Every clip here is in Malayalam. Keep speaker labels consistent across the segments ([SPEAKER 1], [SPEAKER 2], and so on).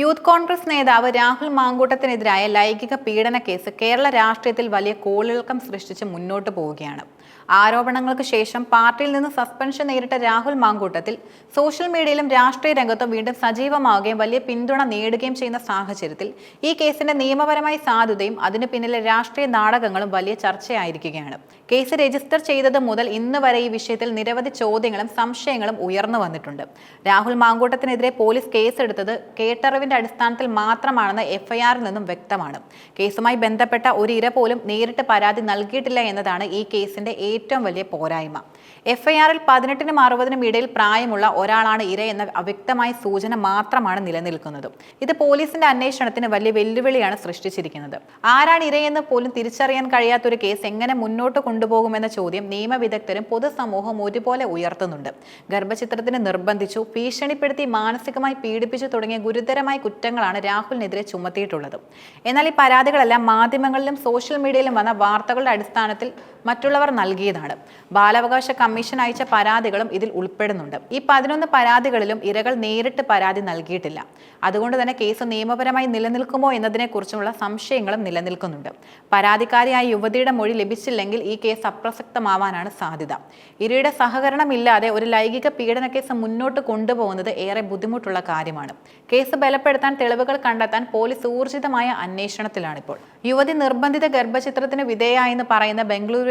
[SPEAKER 1] യൂത്ത് കോൺഗ്രസ് നേതാവ് രാഹുൽ മാങ്കൂട്ടത്തിനെതിരായ ലൈംഗിക പീഡന കേസ് കേരള രാഷ്ട്രീയത്തിൽ വലിയ കോളിളക്കം സൃഷ്ടിച്ച് മുന്നോട്ട് പോവുകയാണ്. ആരോപണങ്ങൾക്ക് ശേഷം പാർട്ടിയിൽ നിന്ന് സസ്പെൻഷൻ നേരിട്ട രാഹുൽ മാങ്കൂട്ടത്തിൽ സോഷ്യൽ മീഡിയയിലും രാഷ്ട്രീയ രംഗത്തും വീണ്ടും സജീവമാവുകയും വലിയ പിന്തുണ നേടുകയും ചെയ്യുന്ന സാഹചര്യത്തിൽ ഈ കേസിന്റെ നിയമപരമായ സാധ്യതയും അതിനു പിന്നിലെ രാഷ്ട്രീയ നാടകങ്ങളും വലിയ ചർച്ചയായിരിക്കുകയാണ്. കേസ് രജിസ്റ്റർ ചെയ്തത് മുതൽ ഇന്ന് വരെ ഈ വിഷയത്തിൽ നിരവധി ചോദ്യങ്ങളും സംശയങ്ങളും ഉയർന്നു വന്നിട്ടുണ്ട്. രാഹുൽ മാങ്കൂട്ടത്തിനെതിരെ പോലീസ് കേസെടുത്തത് കേട്ടറിവിന്റെ അടിസ്ഥാനത്തിൽ മാത്രമാണെന്ന് എഫ്ഐആറിൽ നിന്നും വ്യക്തമാണ്. കേസുമായി ബന്ധപ്പെട്ട ഒരു ഇര പോലും നേരിട്ട് പരാതി നൽകിയിട്ടില്ല എന്നതാണ് ഈ കേസിന്റെ ഏറ്റവും വലിയ പോരായ്മ. എഫ്ഐആറിൽ പതിനെട്ടിനും അറുപതിനും ഇടയിൽ പ്രായമുള്ള ഒരാളാണ് ഇര എന്ന അവ്യക്തമായ സൂചന മാത്രമാണ് നിലനിൽക്കുന്നത്. ഇത് പോലീസിന്റെ അന്വേഷണത്തിന് വലിയ വെല്ലുവിളിയാണ് സൃഷ്ടിച്ചിരിക്കുന്നത്. ആരാണ് ഇരയെന്ന് പോലും തിരിച്ചറിയാൻ കഴിയാത്തൊരു കേസ് എങ്ങനെ മുന്നോട്ട് കൊണ്ടുപോകുമെന്ന ചോദ്യം നിയമവിദഗ്ധരും പൊതുസമൂഹവും ഒരുപോലെ ഉയർത്തുന്നുണ്ട്. ഗർഭചിത്രത്തിന് നിർബന്ധിച്ചു ഭീഷണിപ്പെടുത്തി മാനസികമായി പീഡിപ്പിച്ചു തുടങ്ങിയ ഗുരുതരമായ കുറ്റങ്ങളാണ് രാഹുലിനെതിരെ ചുമത്തിയിട്ടുള്ളത്. എന്നാൽ ഈ പരാതികളെല്ലാം മാധ്യമങ്ങളിലും സോഷ്യൽ മീഡിയയിലും വന്ന വാർത്തകളുടെ അടിസ്ഥാനത്തിൽ മറ്റുള്ളവർ നൽകിയതാണ്. ബാലാവകാശ കമ്മീഷൻ അയച്ച പരാതികളും ഇതിൽ ഉൾപ്പെടുന്നുണ്ട്. ഈ പതിനൊന്ന് പരാതികളിലും ഇരകൾ നേരിട്ട് പരാതി നൽകിയിട്ടില്ല. അതുകൊണ്ട് തന്നെ കേസ് നിയമപരമായി നിലനിൽക്കുമോ എന്നതിനെക്കുറിച്ചുള്ള സംശയങ്ങളും നിലനിൽക്കുന്നുണ്ട്. പരാതിക്കാരിയായ യുവതിയുടെ മൊഴി ലഭിച്ചില്ലെങ്കിൽ ഈ കേസ് അപ്രസക്തമാവാനാണ് സാധ്യത. ഇരയുടെ സഹകരണമില്ലാതെ ഒരു ലൈംഗിക പീഡന കേസ് മുന്നോട്ട് കൊണ്ടുപോകുന്നത് ഏറെ ബുദ്ധിമുട്ടുള്ള കാര്യമാണ്. കേസ് ബലപ്പെടുത്താൻ തെളിവുകൾ കണ്ടെത്താൻ പോലീസ് ഊർജിതമായ അന്വേഷണത്തിലാണിപ്പോൾ. യുവതി നിർബന്ധിത ഗർഭചിത്രത്തിന് വിധേയായെന്ന് പറയുന്ന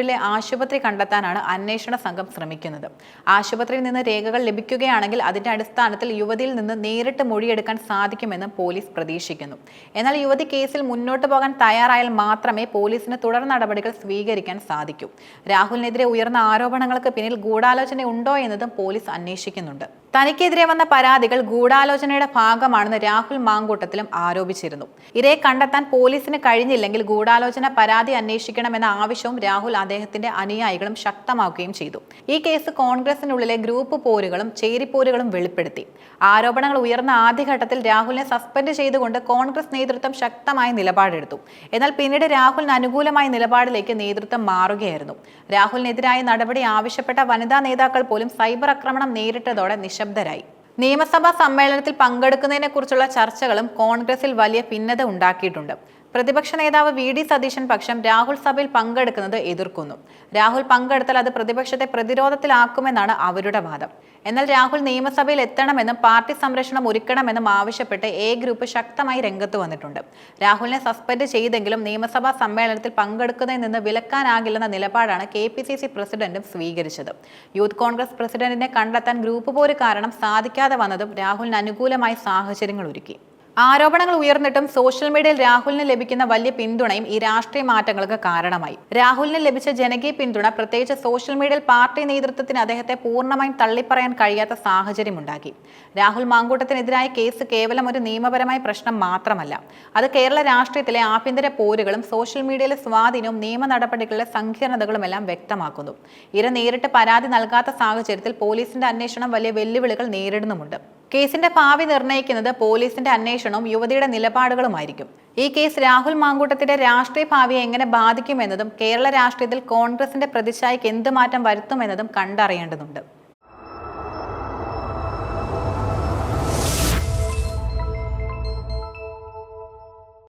[SPEAKER 1] ബംഗളൂരുവിലെ ആശുപത്രി കണ്ടെത്താനാണ് അന്വേഷണ സംഘം ശ്രമിക്കുന്നത്. ആശുപത്രിയിൽ നിന്ന് രേഖകൾ ലഭിക്കുകയാണെങ്കിൽ അതിന്റെ അടിസ്ഥാനത്തിൽ യുവതിയിൽ നിന്ന് നേരിട്ട് മൊഴിയെടുക്കാൻ സാധിക്കുമെന്ന് പോലീസ് പ്രതീക്ഷിക്കുന്നു. എന്നാൽ യുവതി കേസിൽ മുന്നോട്ട് പോകാൻ തയ്യാറായാൽ മാത്രമേ പോലീസിന് തുടർ നടപടികൾ സ്വീകരിക്കാൻ സാധിക്കൂ. രാഹുലിനെതിരെ ഉയർന്ന ആരോപണങ്ങൾക്ക് പിന്നിൽ ഗൂഢാലോചന ഉണ്ടോ എന്നതും പോലീസ് അന്വേഷിക്കുന്നുണ്ട്. തനിക്കെതിരെ വന്ന പരാതികൾ ഗൂഢാലോചനയുടെ ഭാഗമാണെന്ന് രാഹുൽ മാങ്കൂട്ടത്തിലും ആരോപിച്ചിരുന്നു. ഇരയെ കണ്ടെത്താൻ പോലീസിന് കഴിഞ്ഞില്ലെങ്കിൽ ഗൂഢാലോചന പരാതി അന്വേഷിക്കണമെന്ന ആവശ്യവും രാഹുൽ അദ്ദേഹത്തിന്റെ അനുയായികളും ശക്തമാക്കുകയും ചെയ്തു. ഈ കേസ് കോൺഗ്രസിനുള്ളിലെ ഗ്രൂപ്പ് പോരുകളും ചേരിപ്പോരുകളും വെളിപ്പെടുത്തി. ആരോപണങ്ങൾ ഉയർന്ന ആദ്യഘട്ടത്തിൽ രാഹുലിനെ സസ്പെൻഡ് ചെയ്തുകൊണ്ട് കോൺഗ്രസ് നേതൃത്വം ശക്തമായ നിലപാടെടുത്തു. എന്നാൽ പിന്നീട് രാഹുലിന് അനുകൂലമായ നിലപാടിലേക്ക് നേതൃത്വം മാറുകയായിരുന്നു. രാഹുലിനെതിരായ നടപടി ആവശ്യപ്പെട്ട വനിതാ നേതാക്കൾ പോലും സൈബർ ആക്രമണം നേരിട്ടതോടെ നിശബ്ദരായി. നിയമസഭാ സമ്മേളനത്തിൽ പങ്കെടുക്കുന്നതിനെക്കുറിച്ചുള്ള ചർച്ചകളും കോൺഗ്രസിൽ വലിയ ഭിന്നത ഉണ്ടാക്കിയിട്ടുണ്ട്. പ്രതിപക്ഷ നേതാവ് വി ഡി സതീശൻ പക്ഷം രാഹുൽ സഭയിൽ പങ്കെടുക്കുന്നത് എതിർക്കുന്നു. രാഹുൽ പങ്കെടുത്താൽ അത് പ്രതിപക്ഷത്തെ പ്രതിരോധത്തിലാക്കുമെന്നാണ് അവരുടെ വാദം. എന്നാൽ രാഹുൽ നിയമസഭയിൽ എത്തണമെന്നും പാർട്ടി സംരക്ഷണം ഒരുക്കണമെന്നും ആവശ്യപ്പെട്ട് എ ഗ്രൂപ്പ് ശക്തമായി രംഗത്ത് വന്നിട്ടുണ്ട്. രാഹുലിനെ സസ്പെൻഡ് ചെയ്തെങ്കിലും നിയമസഭാ സമ്മേളനത്തിൽ പങ്കെടുക്കുന്നതിൽ നിന്ന് വിലക്കാനാകില്ലെന്ന നിലപാടാണ് കെ പി സി സി പ്രസിഡന്റും സ്വീകരിച്ചത്. യൂത്ത് കോൺഗ്രസ് പ്രസിഡന്റിനെ കണ്ടെത്താൻ ഗ്രൂപ്പ് പോര് കാരണം സാധിക്കാതെ വന്നതും രാഹുലിന് അനുകൂലമായ സാഹചര്യങ്ങൾ ഒരുക്കി. ആരോപണങ്ങൾ ഉയർന്നിട്ടും സോഷ്യൽ മീഡിയയിൽ രാഹുലിന് ലഭിക്കുന്ന വലിയ പിന്തുണയും ഈ രാഷ്ട്രീയ മാറ്റങ്ങൾക്ക് കാരണമായി. രാഹുലിന് ലഭിച്ച ജനകീയ പിന്തുണ പ്രത്യേകിച്ച് സോഷ്യൽ മീഡിയയിൽ പാർട്ടി നേതൃത്വത്തിന് അദ്ദേഹത്തെ പൂർണമായും തള്ളിപ്പറയാൻ കഴിയാത്ത സാഹചര്യമുണ്ടാക്കി രാഹുൽ മാങ്കൂട്ടത്തിനെതിരായ കേസ് കേവലം ഒരു നിയമപരമായ പ്രശ്നം മാത്രമല്ല. അത് കേരള രാഷ്ട്രീയത്തിലെ ആഭ്യന്തര പോരുകളും സോഷ്യൽ മീഡിയയിലെ സ്വാധീനവും നിയമ നടപടികളിലെ സങ്കീർണതകളും എല്ലാം വ്യക്തമാക്കുന്നു. ഇര നേരിട്ട് പരാതി നൽകാത്ത സാഹചര്യത്തിൽ പോലീസിന്റെ അന്വേഷണം വലിയ വെല്ലുവിളികൾ നേരിടുന്നുമുണ്ട്. കേസിന്റെ ഭാവി നിർണയിക്കുന്നത് പോലീസിന്റെ അന്വേഷണവും യുവതിയുടെ നിലപാടുകളുമായിരിക്കും. ഈ കേസ് രാഹുൽ മാങ്കൂട്ടത്തിന്റെ രാഷ്ട്രീയ ഭാവിയെ എങ്ങനെ ബാധിക്കുമെന്നതും കേരള രാഷ്ട്രീയത്തിൽ കോൺഗ്രസിന്റെ പ്രതിച്ഛായയ്ക്ക് എന്ത് മാറ്റം വരുത്തുമെന്നതും കണ്ടറിയേണ്ടതുണ്ട്.